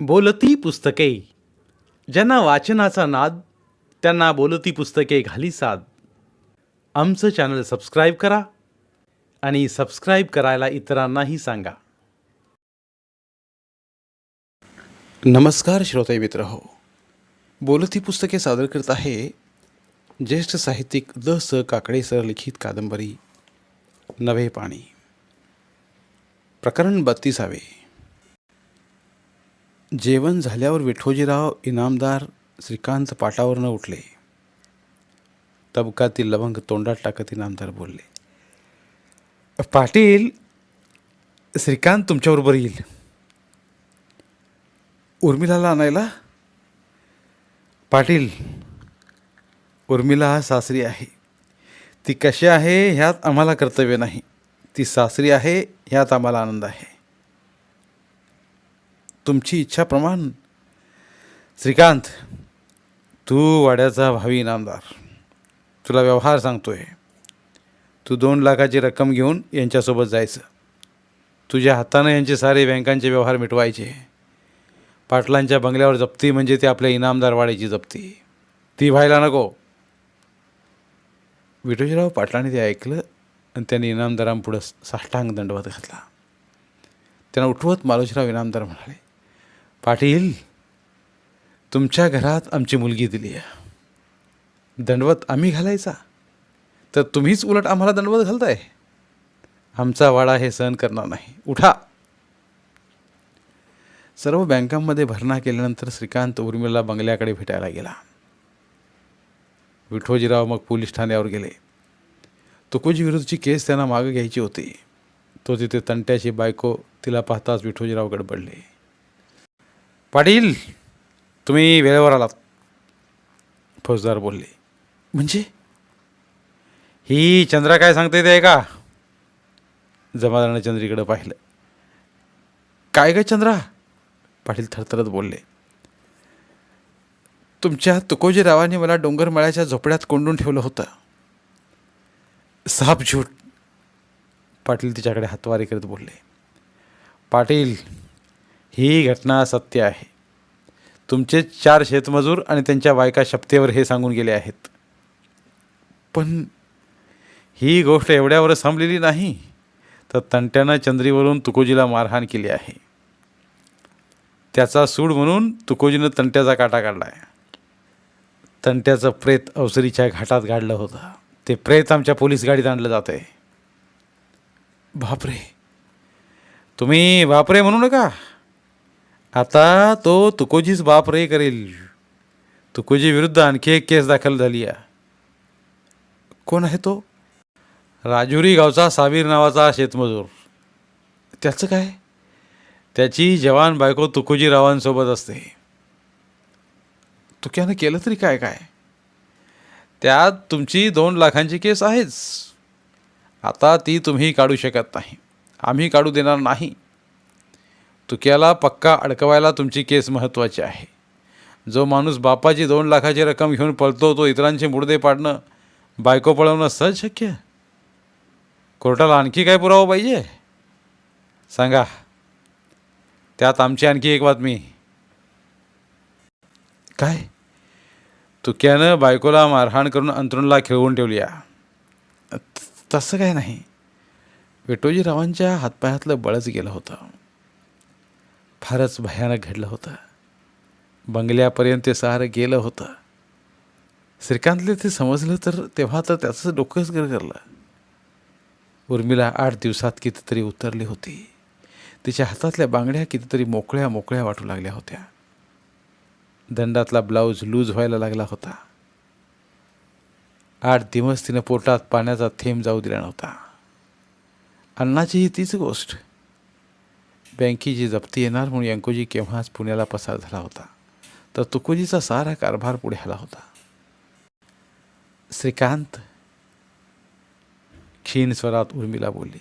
बोलती पुस्तके. ज्यांना वाचनाचा नाद त्यांना बोलती पुस्तके घाली साद. आमचं चॅनल सबस्क्राईब करा आणि सबस्क्राईब करायला इतरांनाही सांगा. नमस्कार श्रोते मित्र हो. बोलती पुस्तके सादर करत आहे ज्येष्ठ साहित्यिक द स काकडे सर लिखित कादंबरी नवे पाणी. प्रकरण बत्तीसावे. जेवण झाल्यावर विठोजीराव इनामदार श्रीकांत पाटावरनं उठले. तबकातील लवंग तोंडात टाकत इनामदार बोलले पाटील श्रीकांत तुमच्याबरोबर येईल. उर्मिलाला आणायला? पाटील उर्मिला हा सासरी आहे. ती कशी आहे ह्यात आम्हाला कर्तव्य नाही. ती सासरी आहे ह्यात आम्हाला आनंद आहे. तुमची इच्छाप्रमाण श्रीकांत तू वाड्याचा भावी इनामदार तुला व्यवहार सांगतोय. तू दोन लाखाची रक्कम घेऊन यांच्यासोबत जायचं. तुझ्या हातानं यांचे सारे बँकांचे व्यवहार मिटवायचे. पाटलांच्या बंगल्यावर जप्ती म्हणजे ते आपल्या इनामदार वाड्याची जप्ती. ती व्हायला नको. विठोजीराव पाटलाने ते ऐकलं आणि त्यांनी इनामदारांपुढं साष्टांग दंडवत घातला. त्यांना उठवत मालोजीराव इनामदार म्हणाले पाटील तुमच्या घरात आमची मुलगी दिली आहे. दंडवत आम्ही घालायचा. तर तुम्हीच उलट आम्हाला दंडवत घालताय. आमचा वाडा हे सहन करणार नाही. उठा. सर्व बँकांमध्ये भरणा केल्यानंतर श्रीकांत उर्मिला बंगल्याकडे भेटायला गेला. विठोजीराव मग पोलीस ठाण्यावर गेले. तुकोजी विरुद्धची केस त्यांना मागं घ्यायची होती. तो तिथे तंट्याची बायको तिला पाहताच विठोजीराव गडबडले. पाटील तुम्ही वेळेवर आलात. फौजदार बोलले. म्हणजे? ही चंद्रा काय सांगते ते का जमादारानं चंद्रीकडे पाहिलं. काय ग चंद्रा? पाटील थरथरत बोलले. तुमच्या तुकोजीरावांनी मला डोंगरमाळ्याच्या झोपड्यात कोंडून ठेवलं होतं. साप झूट पाटील तिच्याकडे हातवारी करत बोलले. पाटील ही घटना सत्य आहे. तुमचे चार शेतमजूर आणि त्यांच्या बायका शपथेवर हे सांगून गेले आहेत. पण ही गोष्ट एवढ्यावरच संपलेली नाही तर तंट्यानं चंद्रीवरून तुकोजीला मारहाण केली आहे. त्याचा सूड म्हणून तुकोजीनं तंट्याचा काटा काढला आहे तंट्याचं प्रेत अवसरीच्या घाटात गाडलं होतं. ते प्रेत आमच्या पोलीस गाडीत आणलं जातं आहे बापरे. तुम्ही बापरे म्हणू नका. आता तो तुकोजीच बाप रे करेल. तुकोजी विरुद्ध आणखी एक केस दाखल झाली आहे. कोण आहे तो? राजुरी गावचा साबीर नावाचा शेतमजूर. त्याचं काय? त्याची जवान बायको तुकोजीरावांसोबत असते. तुक्यानं केलं तरी काय काय? त्यात तुमची दोन लाखांची केस आहेच. आता ती तुम्ही काढू शकत नाही. आम्ही काढू देणार नाही. तुक्याला पक्का अडकवायला तुमची केस महत्त्वाची आहे. जो माणूस बापाची दोन लाखाची रक्कम घेऊन पळतो तो इतरांचे मुडदे पाडणं बायको पळवणं सहज शक्य कोर्टाला आणखी काय पुरावा पाहिजे? सांगा. त्यात आमची आणखी एक बातमी. काय? तुक्यानं बायकोला मारहाण करून अंतरुणला खेळवून ठेवली तसं काय नाही. विठोजीरावांच्या हातपायातलं बळच गेलं होतं. फारच भयानक घडलं होतं. बंगल्यापर्यंत ते सारं गेलं होतं. श्रीकांतले ते समजलं तर तेव्हा तर त्याचं डोकंच गरगरलं. उर्मिला आठ दिवसात कितीतरी उतरली होती. तिच्या हातातल्या बांगड्या कितीतरी मोकळ्या मोकळ्या वाटू लागल्या होत्या. दंडातला ब्लाऊज लूज व्हायला लागला होता. आठ दिवस तिनं पोटात पाण्याचा थेंब जाऊ दिला नव्हता. अन्नाचीही तीच गोष्ट. बँकेची जप्ती येणार म्हणून यंकोजी केव्हाच पुण्याला पसार झाला होता. तर तुकोजीचा सारा कारभार पुढे आला होता. श्रीकांत क्षीण स्वरात उर्मिला बोलली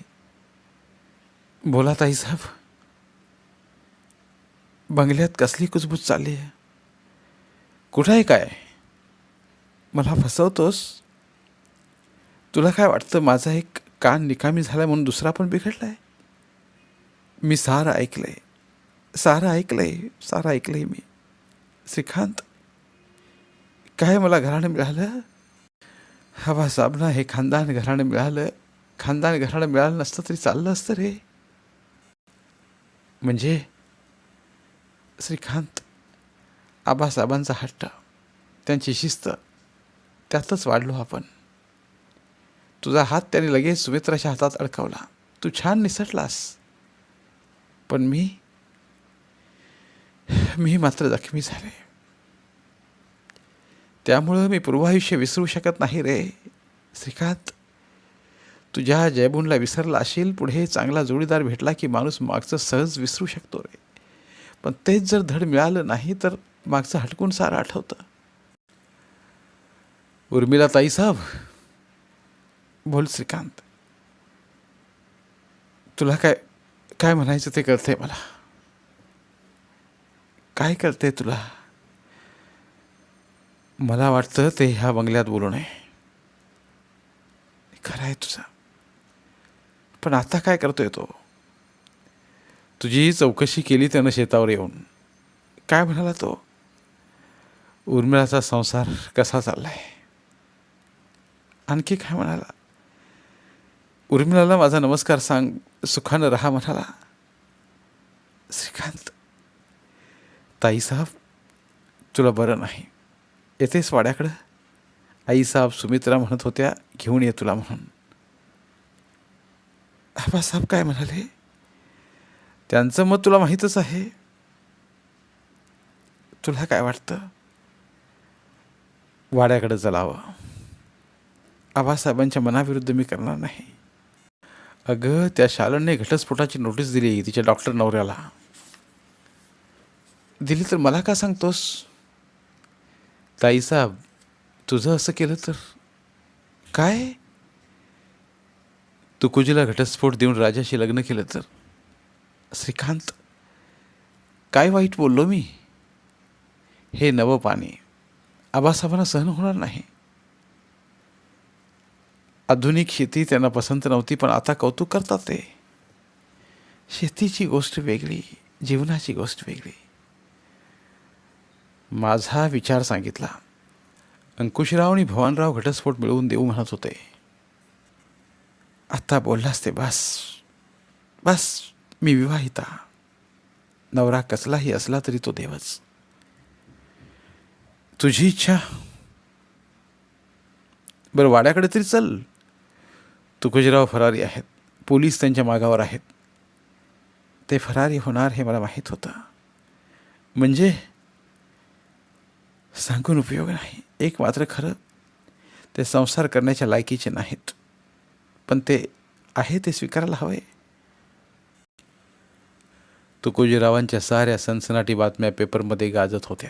बोला ताई साहेब बंगल्यात कसली कुजबूज चालली आहे? कुठं आहे काय? मला फसवतोस? तुला काय वाटतं माझा एक कान निकामी झाला म्हणून दुसरा पण बिघडला आहे मी सारं ऐकलं आहे सारं ऐकलंय सारं ऐकलंय मी. श्रीकांत काय मला घराणं मिळालं? हवा साबणा हे खानदान घराणं मिळालं. खानदान घराणं मिळालं नसतं तरी चाललं असतं रे. म्हणजे? श्रीकांत आबासाहेबांचा हट्ट त्यांची शिस्त त्यातच वाढलो आपण. तुझा हात त्याने लगेच सुमित्राच्या हातात अडकवला. तू छान निसटलास. पण मी मी मात्र जखमी झाले. त्यामुळं मी पूर्वायुष्य विसरू शकत नाही रे. श्रीकांत तुझ्या जयबूनला विसरला असेल पुढे चांगला जोडीदार भेटला की माणूस मागचं सहज विसरू शकतो रे. पण तेच जर धड मिळालं नाही तर मागचं हटकून सारं आठवतं. उर्मिला ताई साहेब बोल श्रीकांत. तुला काय काय म्हणायचं ते कळतंय मला. काय कळतंय तुला? मला वाटतं ते ह्या बंगल्यात बोलू नये. खरं आहे तुझं. पण आता काय करतोय तो? तुझी चौकशी केली त्यानं शेतावर येऊन. काय म्हणाला तो? उर्मिळाचा संसार कसा चाललाय? आणखी काय म्हणाला? उर्मिलाला माझा नमस्कार सांग. सुखानं रहा म्हणाला. श्रीकांत ताईसाहेब तुला बरं नाही. येतेस वाड्याकडं? आईसाहेब सुमित्रा म्हणत होत्या घेऊन ये तुला म्हणून. आबासाहेब काय म्हणाले? त्यांचं मत तुला माहीतच आहे. तुला काय वाटतं? वाड्याकडे चलावं. आबासाहेबांच्या मनाविरुद्ध मी करणार नाही. अगं त्या शालनने घटस्फोटाची नोटीस दिली तिच्या डॉक्टर नवऱ्याला. दिली तर मला का सांगतोस? ताईसाहेब तुझं असं केलं तर काय? तू कुजीला घटस्फोट देऊन राजाशी लग्न केलं तर? श्रीकांत काय वाईट बोललो मी? हे नवं पाणी आबासाहेबांना सहन होणार नाही. आधुनिक शेती त्यांना पसंत नव्हती पण आता कौतुक करतात ते. शेतीची गोष्ट वेगळी जीवनाची गोष्ट वेगळी. माझा विचार सांगितला अंकुशराव आणि भवानराव घटस्फोट मिळवून देऊ म्हणत होते. आत्ता बोललास ते बस बस मी विवाहिता. नवरा कसलाही असला तरी तो देवच. तुझी इच्छा. बरं वाड्याकडे तरी चल. तुकोजीराव फरारी आहेत. पोलीस त्यांच्या मागावर आहेत. ते फरारी होणार हे मला माहीत होतं. म्हणजे सांगून उपयोग नाही. एक मात्र खरं ते संसार करण्याच्या लायकीचे नाहीत. पण ते आहे ते स्वीकारायला हवे तुकोजीरावांच्या साऱ्या सनसनाटी बातम्या पेपरमध्ये गाजत होत्या.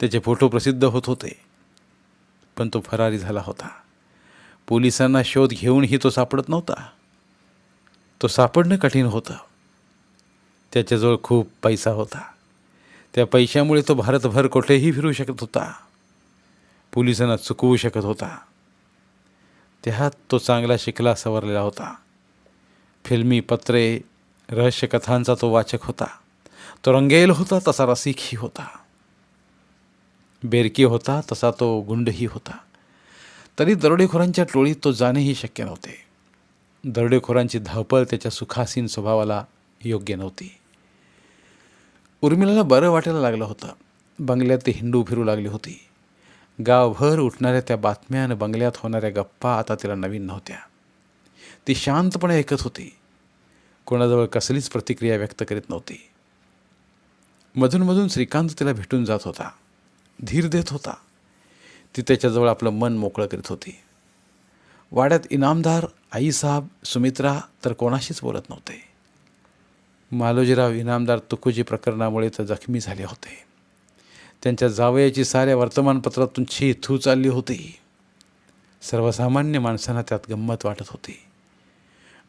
त्याचे फोटो प्रसिद्ध होत होते. पण तो फरारी झाला होता. पोलिसांना शोध घेऊनही तो सापडत नव्हता. तो सापडणं कठीण होतं. त्याच्याजवळ खूप पैसा होता. त्या पैशामुळे तो भारतभर कुठेही फिरू शकत होता. पोलिसांना चुकवू शकत होता. त्यात तो चांगला शिकला सवरलेला होता. फिल्मी पत्रे रहस्यकथांचा तो वाचक होता. तो रंगेल होता तसा रसिकही होता. बेरकी होता तसा तो गुंडही होता. तरी दरोडेखोरांच्या टोळीत तो जाणेही शक्य नव्हते. दरोडेखोरांची धावपळ त्याच्या सुखासीन स्वभावाला योग्य नव्हती. उर्मिलाला बरं वाटायला लागलं होतं. बंगल्यात ती हिंडू फिरू लागली होती. गावभर उठणाऱ्या त्या बातम्या आणि बंगल्यात होणाऱ्या गप्पा आता तिला नवीन नव्हत्या. ती शांतपणे ऐकत होती. कोणाजवळ कसलीच प्रतिक्रिया व्यक्त करीत नव्हती. मधूनमधून श्रीकांत तिला भेटून जात होता. धीर देत होता. ती त्याच्याजवळ आपलं मन मोकळं करीत होती. वाड्यात इनामदार आईसाहेब सुमित्रा तर कोणाशीच बोलत नव्हते. मालोजीराव इनामदार तुकुजी प्रकरणामुळे तर जखमी झाले होते. त्यांच्या जावयाची साऱ्या वर्तमानपत्रातून छी थू चालली होती. सर्वसामान्य माणसांना त्यात गंमत वाटत होती.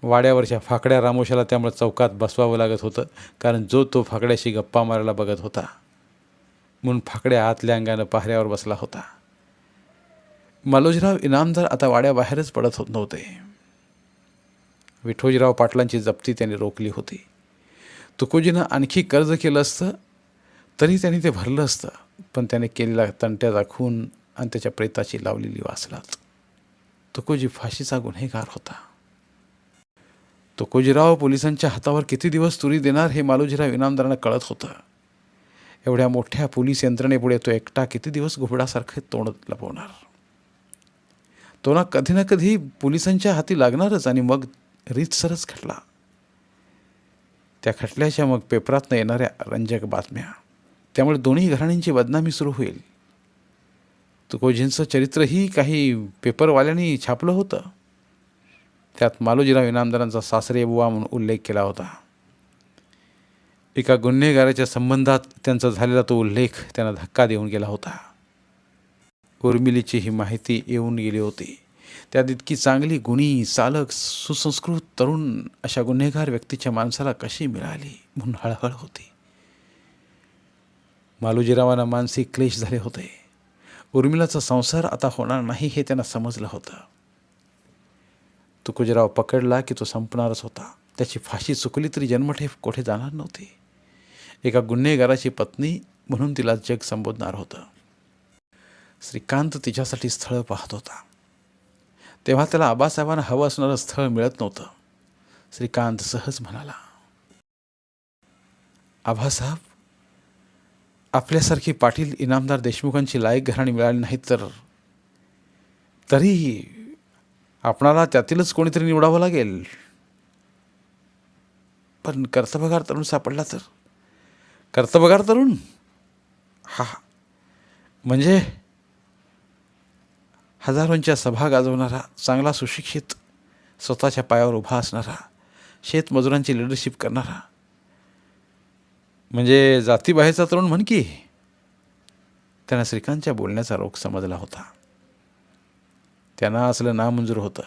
वाड्यावरच्या फाकड्या रामोशाला त्यामुळे चौकात बसवावं लागत होतं कारण जो तो फाकड्याशी गप्पा मारायला बघत होता म्हणून फाकड्या आतल्या अंगानं पाहऱ्यावर बसला होता. मालोजीराव इनामदार आता वाड्याबाहेरच पडत होत नव्हते. विठोजीराव पाटलांची जप्ती त्यांनी रोखली होती. तुकोजीनं आणखी कर्ज केलं असतं तरी त्यांनी ते भरलं असतं पण त्याने केलेला तंट्याचा खून आणि त्याच्या प्रेताची लावलेली वासलात तुकोजी फाशीचा गुन्हेगार होता. तुकोजीराव पोलिसांच्या हातावर किती दिवस तुरी देणार हे मालोजीराव इनामदारांना कळत होतं. एवढ्या मोठ्या पोलीस यंत्रणेपुढे तो एकटा किती दिवस घोबडासारखे तोंड लपवणार? तो ना कधी ना कधी पोलिसांच्या हाती लागणारच आणि मग रीतसरच खटला त्या खटल्याच्या मग पेपरातनं येणाऱ्या रंजक बातम्या. त्यामुळे दोन्ही घराण्यांची बदनामी सुरू होईल. तुकोजींचं चरित्रही काही पेपरवाल्यांनी छापलं होतं. त्यात मालोजीराव इनामदारांचा सासरे बुवा म्हणून उल्लेख केला होता. एका गुन्हेगाराच्या संबंधात त्यांचा झालेला तो उल्लेख त्यांना धक्का देऊन गेला होता. उर्मिलीची ही माहिती येऊन गेली होती. त्यात इतकी चांगली गुणी चालक सुसंस्कृत तरुण अशा गुन्हेगार व्यक्तीच्या माणसाला कशी मिळाली म्हणून हळहळ होती. मालोजीरावांना मानसिक क्लेश झाले होते. उर्मिलाचा संसार आता होणार नाही हे त्यांना समजलं होतं. तुकोजीराव पकडला की तो संपणारच होता. त्याची फाशी चुकली तरी जन्मठेप कोठे जाणार नव्हती. एका गुन्हेगाराची पत्नी म्हणून तिला जग संबोधणार होतं. श्रीकांत तिच्यासाठी स्थळ पाहत होता. तेव्हा त्याला आबासाहेबांना हवं असणारं स्थळ मिळत नव्हतं. श्रीकांत सहज म्हणाला आबासाहेब आपल्यासारखी पाटील इनामदार देशमुखांची लायक घराणी मिळाली नाही तर? तरीही आपणाला त्यातीलच कोणीतरी निवडावं लागेल? पण कर्तबगार तरुण सापडला तर? कर्तबगार तरुण? हा. म्हणजे हजारोंच्या सभा गाजवणारा चांगला सुशिक्षित स्वतःच्या पायावर उभा असणारा शेतमजुरांची लिडरशिप करणारा. म्हणजे जातीबाहेरचा तरुण म्हण की त्यांना श्रीकांतच्या बोलण्याचा रोग समजला होता. त्यांना असलं नामंजूर होतं.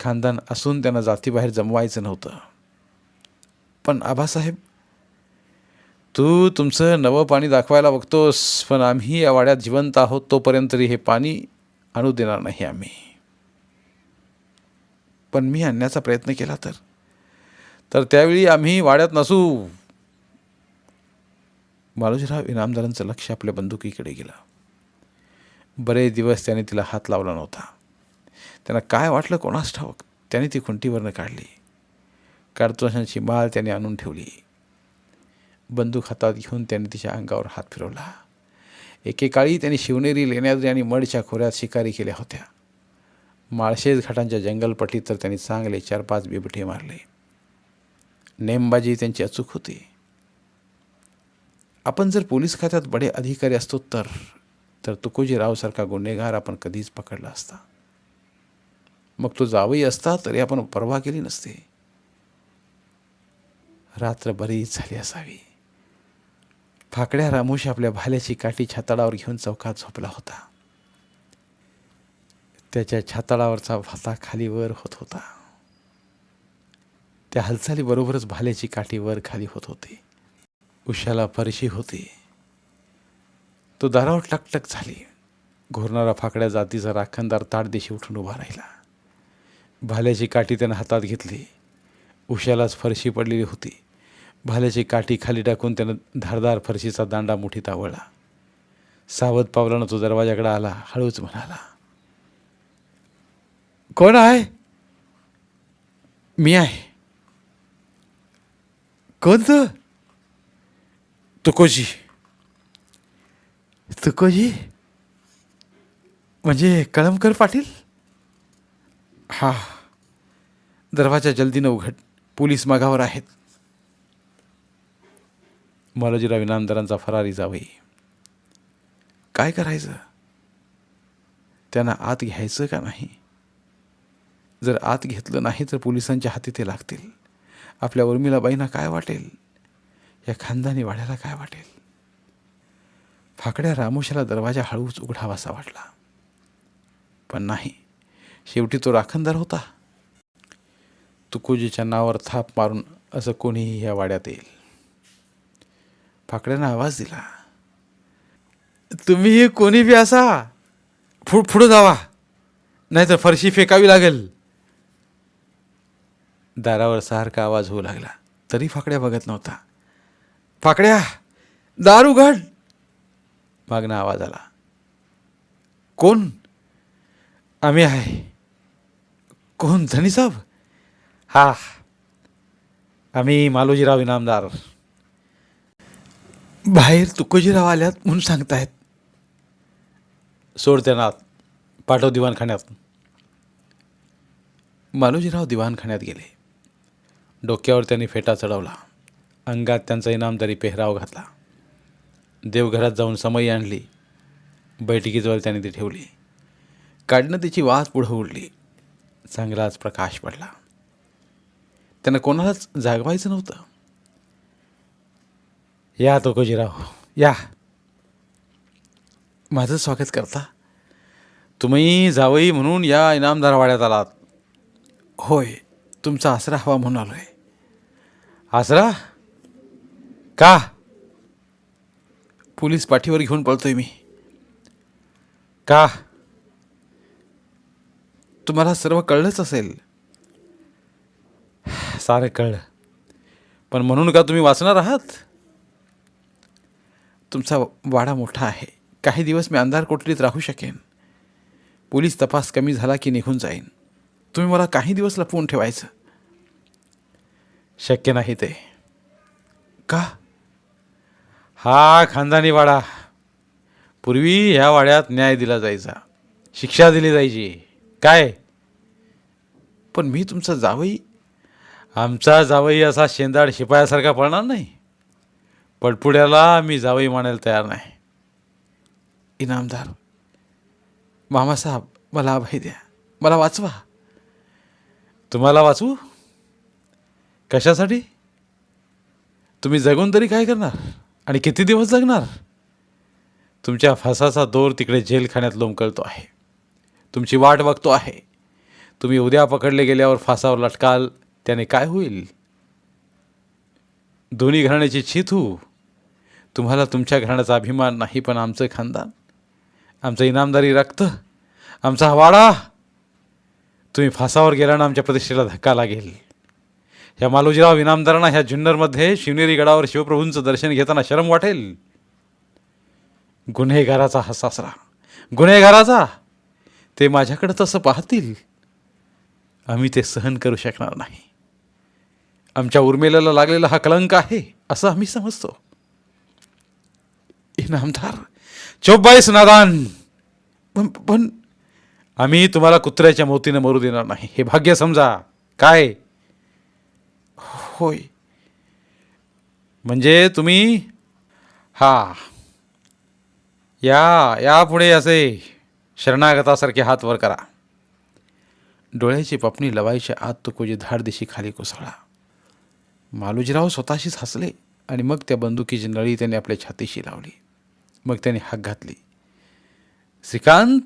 खानदान असून त्यांना जातीबाहेर जमवायचं नव्हतं. पण आबासाहेब तू तुमचं नवं पाणी दाखवायला बघतोस पण आम्ही या वाड्यात जिवंत आहोत तोपर्यंत तरी हे पाणी आणू देणार नाही आम्ही. पण मी आणण्याचा प्रयत्न केला तर. तर त्यावेळी आम्ही वाड्यात नसू. मालोजीराव इनामदारांचं लक्ष आपल्या बंदुकीकडे गेलं. बरेच दिवस त्याने तिला हात लावला नव्हता. त्यांना काय वाटलं कोणास ठाऊक त्याने ती खुंटीवरनं काढली. कारतुसांची माळ त्याने आणून ठेवली. बंदूक हातात घेऊन त्याने तिच्या अंगावर हात फिरवला. एकेकाळी त्याने शिवनेरी लेण्याद्री आणि मडच्या खोऱ्यात शिकारी केल्या होत्या. माळशेज घाटांच्या जंगलपट्टीत तर त्यांनी चांगले चार पाच बिबटे मारले. नेमबाजी त्यांची अचूक होती. आपण जर पोलीस खात्यात बडे अधिकारी असतो तर तर तुकोजीरावसारखा गुन्हेगार आपण कधीच पकडला असता. मग तो जावई असता तरी आपण परवा केली नसते. रात्र बरीच झाली असावी. फाकड्या रामोशी आपल्या भाल्याची काठी छाताडावर घेऊन चौकात झोपला होता. त्याच्या छाताडावरचा भाता खाली वर होत होता. त्या हालचालीबरोबरच भाल्याची काठी वर खाली होत होती. उशाला फरशी होती. तो दारावर टकटक झाली. घोरणारा फाकड्या जातीचा राखणदार ताडदेशी उठून उभा राहिला. भाल्याची काठी त्यानं हातात घेतली. उशालाच फरशी पडलेली होती. भाल्याची काठी खाली टाकून त्यानं धारदार फरशीचा दांडा मुठीत आवळला. सावध पावलानं तो दरवाजाकडे आला हळूच म्हणाला कोण आहे? मी आहे. कोण तुकोजी. तुकोजी? म्हणजे कळमकर पाटील? हा. दरवाजा जल्दीनं उघड पोलीस मागावर आहेत. मालोजीराव इनामदारांचा फरारी जावे काय करायचं? त्यांना आत घ्यायचं का नाही? जर आत घेतलं नाही तर पोलिसांच्या हाती ते लागतील. आपल्या उर्मिलाबाईंना काय वाटेल? या खानदानी वाड्याला काय वाटेल? फाकड्या रामोशाला दरवाजा हळूच उघडावासा वाटला. पण नाही. शेवटी तो राखणदार होता. तुकोजीच्या नावावर थाप मारून असं कोणीही या वाड्यात येईल. फाकड्यानं आवाज दिला. तुम्ही कोणी बी असा? फुड पुढं जावा. नाहीतर फरशी फेकावी लागेल. दारावर सारखा आवाज होऊ लागला. तरी फाकड्या बघत नव्हता. फाकड्या दार उघड मागणं आवाज आला. कोण? आम्ही आहे. कोण? धनी साहेब? हा आम्ही मालोजीराव इनामदार. बाहेर तुकोजीराव आल्यात म्हणून सांगतायत. सोड त्यांना. पाठव दिवाणखान्यात. मालोजीराव दिवाणखान्यात गेले. डोक्यावर त्यांनी फेटा चढवला. अंगात त्यांचा इनामदारी पेहराव घातला. देवघरात जाऊन समई आणली. बैठकीजवळ त्यांनी ती ठेवली. काढणं तिची वास पुढं उडली. चांगलाच प्रकाश पडला. त्यांना कोणालाच जागवायचं नव्हतं. या तुकोजीराव या. माझं स्वागत करता. तुम्ही जावई म्हणून या इनामदारवाड्यात आलात. होय तुमचा आसरा हवा म्हणून आलो आहे आसरा? का? पोलीस पाठीवर घेऊन पळतोय मी. का? तुम्हाला सर्व कळलंच असेल. सारं कळलं. पण म्हणून का तुम्ही वाचणार आहात? तुमचा वाडा मोठा आहे. काही दिवस मी अंधार कोठडीत राहू शकेन. पोलीस तपास कमी झाला की निघून जाईन. तुम्ही मला काही दिवस लपवून ठेवायचं. शक्य नाही ते. का? हा खानदानी वाडा. पूर्वी ह्या वाड्यात न्याय दिला जायचा. शिक्षा दिली जायची. काय? पण मी तुमचा जावई आमचा जावई असा शेंदाड शिपायासारखा पळणार नाही. पडपुड्याला मी जावई म्हणायला तयार नाही. इनामदार. मामासाहेब मला अभय द्या. मला वाचवा. तुम्हाला वाचवू? कशासाठी? तुम्ही जगून तरी काय करणार? आणि किती दिवस जगणार? तुमच्या फासाचा दोर तिकडे जेलखान्यात लोंबकळतो आहे. तुमची वाट बघतो आहे. तुम्ही उद्या पकडले गेल्यावर फासावर लटकाल त्याने काय होईल? दोन्ही घराण्याची छीत होऊ तुम्हाला तुमच्या घराण्याचा अभिमान नाही पण आमचं खानदान आमचं इनामदारी रक्त आमचा वाडा तुम्ही फासावर गेल्यानं आमच्या प्रतिष्ठेला धक्का लागेल. ह्या मालोजीराव इनामदारांना ह्या जुन्नरमध्ये शिवनेरी गडावर शिवप्रभूंचं दर्शन घेताना शरम वाटेल. गुन्हेगाराचा हा सासरा गुन्हेगाराचा ते माझ्याकडं तसं पाहतील. आम्ही ते सहन करू शकणार नाही. आमच्या उर्मिलेला लागलेला हा कलंक आहे असं आम्ही समजतो. इनामदार. चौबाईस नादान. पण पण आम्ही तुम्हाला कुत्र्याच्या मोतीनं मरू देणार नाही. हे भाग्य समजा. काय? होय. म्हणजे तुम्ही हा या यापुढे असे शरणागतासारखे हात वर करा. डोळ्याची पपणी लवायच्या आत तुकोजी धाड धाडदिशी खाली कोसळला. मालुजीराव स्वतःशीच हसले आणि मग त्या बंदुकीची नळी त्याने आपल्या छातीशी लावली. मग त्याने हाक घातली. श्रीकांत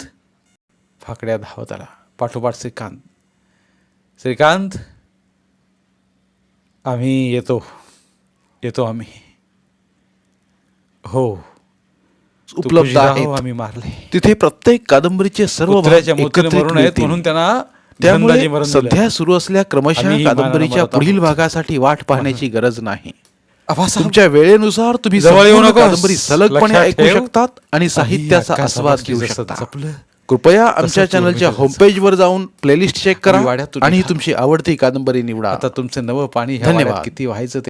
फाकड्या धावत आला. पाठोपाठ श्रीकांत. श्रीकांत आम्ही येतो. येतो आम्ही. हो. उपलब्ध आहेत. आम्ही मारले. तिथे प्रत्येक कादंबरीचे सर्व. म्हणून त्यांना त्यामुळे. सध्या सुरू असलेल्या क्रमशः कादंबरीच्या पुढील. भागासाठी वाट पाहण्याची गरज नाही. तुमच्या वेळेनुसार तुम्ही जवळ येऊ नकोस. कादंबरी सलगपणे ऐकू. शकतात आणि साहित्याचा आस्वाद घेऊ शकता कृपया आमच्या चॅनलच्या उर्मिला होमपेजवर जाऊन प्लेलिस्ट चेक करा आणि. तुमची आवडती कादंबरी निवडा आता तुमचं नवं पाणी धन्यवाद. किती व्हायचं ते